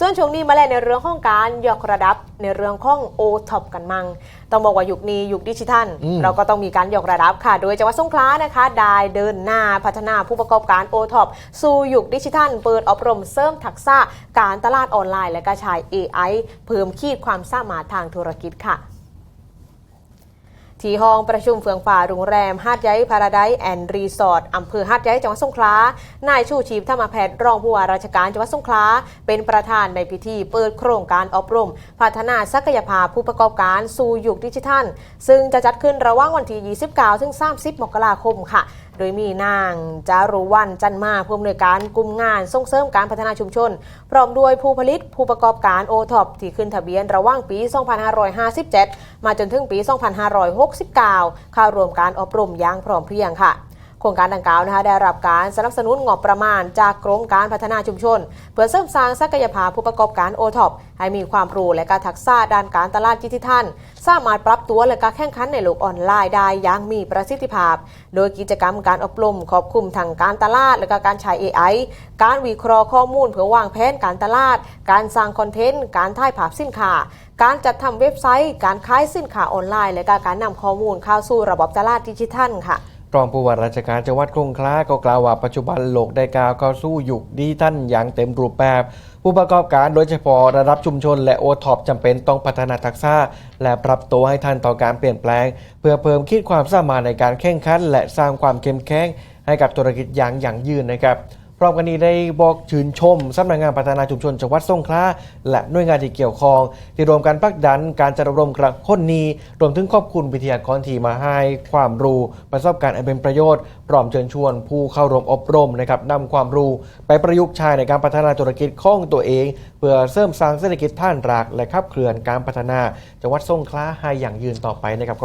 ส่วนช่วงนี้มาแล้วในเรื่องของการยกระดับในเรื่องของโอท็อปกันมั่งต้องบอกว่ายุคนี้ยุคดิจิทัลอืมเราก็ต้องมีการยกระดับค่ะ โดยจังหวัดสงขลานะคะได้เดินหน้าพัฒนาผู้ประกอบการโอท็อปสู่ยุคดิจิทัล เปิดอบรมเสริมทักษะการตลาดออนไลน์ และก็ใช้ AI เพิ่มขีดความสามารถทางธุรกิจค่ะ ที่ห้องประชุมเฟืองฟ้าโรงแรมฮาดย้ายพาราไดแอนด์รีสอร์ทอำเภอฮาดย้ายจังหวัดสงขลา นายชูชีพธรรมแพทย์รองผู้ว่าราชการจังหวัดสงขลา เป็นประธานในพิธีเปิดโครงการอบรม พัฒนาศักยภาพผู้ประกอบการสู่ยุคดิจิทัล ซึ่งจะจัดขึ้นระหว่างวันที่ 29 ถึง 30 มกราคมค่ะ โดยมีนางจารุวันจันมาผู้อำนวยการกลุ่มงานส่งเสริมการพัฒนาชุมชน พร้อมด้วยผู้ผลิตผู้ประกอบการโอท็อปที่ขึ้นทะเบียนระหว่างปี 2557 มาจนถึงปี 2569 เข้ารวมการอบรมอย่างพร้อมเพรียงค่ะ โครงการดังกล่าวนะคะได้รับการสนับสนุนงบประมาณ จากกรมการพัฒนาชุมชน เพื่อเสริมสร้างศักยภาพผู้ประกอบการโอท็อปให้มีความรู้และการทักษะด้านการตลาดดิจิทัลสามารถปรับตัวและการแข่งขันในโลกออนไลน์ได้อย่างมีประสิทธิภาพ โดยกิจกรรมการอบรมครอบคลุมทางการตลาด และก็การใช้ AI การวิเคราะห์ข้อมูลเพื่อวางแผนการตลาด การสร้างคอนเทนต์ การถ่ายภาพสินค้าการจัดทำเว็บไซต์ การขายสินค้าออนไลน์ และก็การนำข้อมูลเข้าสู่ระบบตลาดดิจิทัลค่ะ รองผู้ว่าราชการจังหวัดคงคลาก็กล่าวว่าปัจจุบันโลกได้ก้าวเข้าสู่ยุคดิจิทัลอย่างเต็มรูปแบบ ผู้ประกอบการโดยเฉพาะระดับชุมชนและโอท็อปจำเป็นต้องพัฒนาทักษะและปรับตัวให้ทันต่อการเปลี่ยนแปลง เพื่อเพิ่มขีดความสามารถในการแข่งขันและสร้างความเข้มแข็งให้กับธุรกิจอย่างยั่งยืนนะครับ พร้อมกันนี้ได้บอกชื่นชมสำนักงานพัฒนาชุมชนจังหวัดสงขลาและหน่วยงานที่เกี่ยวข้อง ที่รวมกันผลักดันการจัดอบรมกระคนนี้ รวมถึงขอบคุณวิทยากรที่มาให้ความรู้ประสบการณ์อันเป็นประโยชน์พร้อมเชิญชวนผู้เข้าร่วมอบรมนะครับนำความรู้ไปประยุกต์ใช้ในการพัฒนาธุรกิจของตัวเอง เพื่อเสริมสร้างเศรษฐกิจท่านราก และขับเคลื่อนการพัฒนาจังหวัดสงขลาให้อย่างยืนต่อไปนะครับ